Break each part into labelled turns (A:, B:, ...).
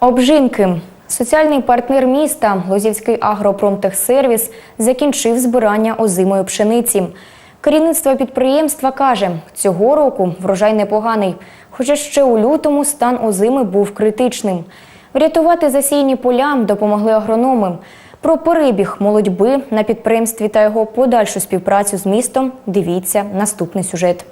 A: Обжинки. Соціальний партнер міста Лозівський агропромтехсервіс закінчив збирання озимої пшениці. Керівництво підприємства каже, цього року врожай непоганий, хоча ще у лютому стан озими був критичним. Врятувати засіяні поля допомогли агрономи. Про перебіг молодьби на підприємстві та його подальшу співпрацю з містом дивіться наступний сюжет.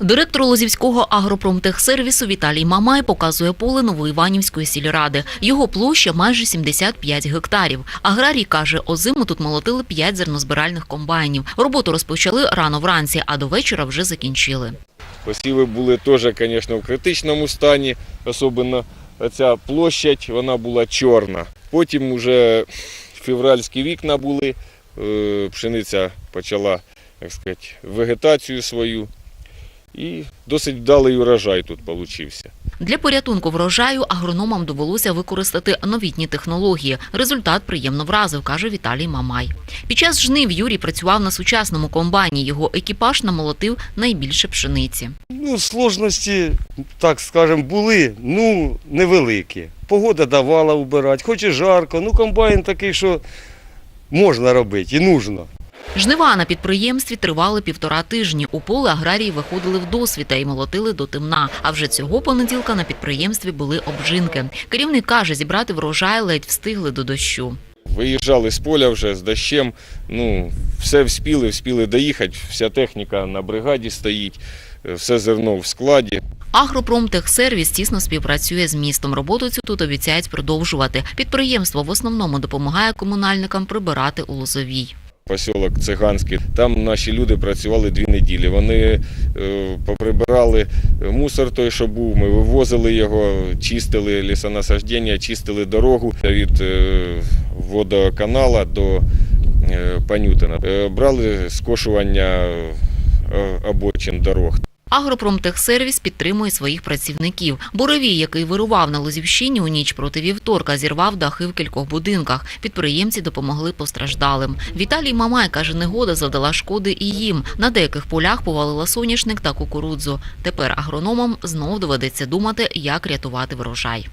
B: Директор Лозівського агропромтехсервісу Віталій Мамай показує поле Новоіванівської сільради. Його площа майже 75 гектарів. Аграрій каже, озиму тут молотили 5 зернозбиральних комбайнів. Роботу розпочали рано вранці, а до вечора вже закінчили.
C: Посіви були теж, звісно, в критичному стані, особливо ця площадь, вона була чорна. Потім вже февральські вікна були, е, пшениця почала, так сказати, вегетацію свою. І досить вдалий урожай тут получився.
B: Для порятунку врожаю агрономам довелося використати новітні технології. Результат приємно вразив, каже Віталій Мамай. Під час жнив Юрій працював на сучасному комбайні. Його екіпаж намолотив найбільше пшениці.
D: Ну, сложності, так скажемо, були, ну, невеликі. Погода давала убирати, хоч і жарко, ну комбайн такий, що можна робити і нужно.
B: Жнива на підприємстві тривали півтора тижні. У поле аграрії виходили в досвіта і молотили до темна. А вже цього понеділка на підприємстві були обжинки. Керівник каже, зібрати врожай ледь встигли до дощу.
C: Виїжджали з поля вже з дощем, ну, все вспіли, вспіли доїхати, вся техніка на бригаді стоїть, е, все зерно в складі.
B: Агропромтехсервіс тісно співпрацює з містом. Роботу цю тут обіцяють продовжувати. Підприємство в основному допомагає комунальникам прибирати у Лозовій.
C: Посілок циганський. Там наші люди працювали дві неділі. Вони е, поприбирали мусор той, що був. Ми вивозили його, чистили лісонасаждення, чистили дорогу від е, водоканала до е, Панютина. Брали скошування обочин дорог.
B: Агропромтехсервіс підтримує своїх працівників. Буровій, який вирував на Лозівщині у ніч проти вівторка, зірвав дахи в кількох будинках. Підприємці допомогли постраждалим. Віталій Мамай каже, негода завдала шкоди і їм. На деяких полях повалила соняшник та кукурудзу. Тепер агрономам знов доведеться думати, як рятувати врожай.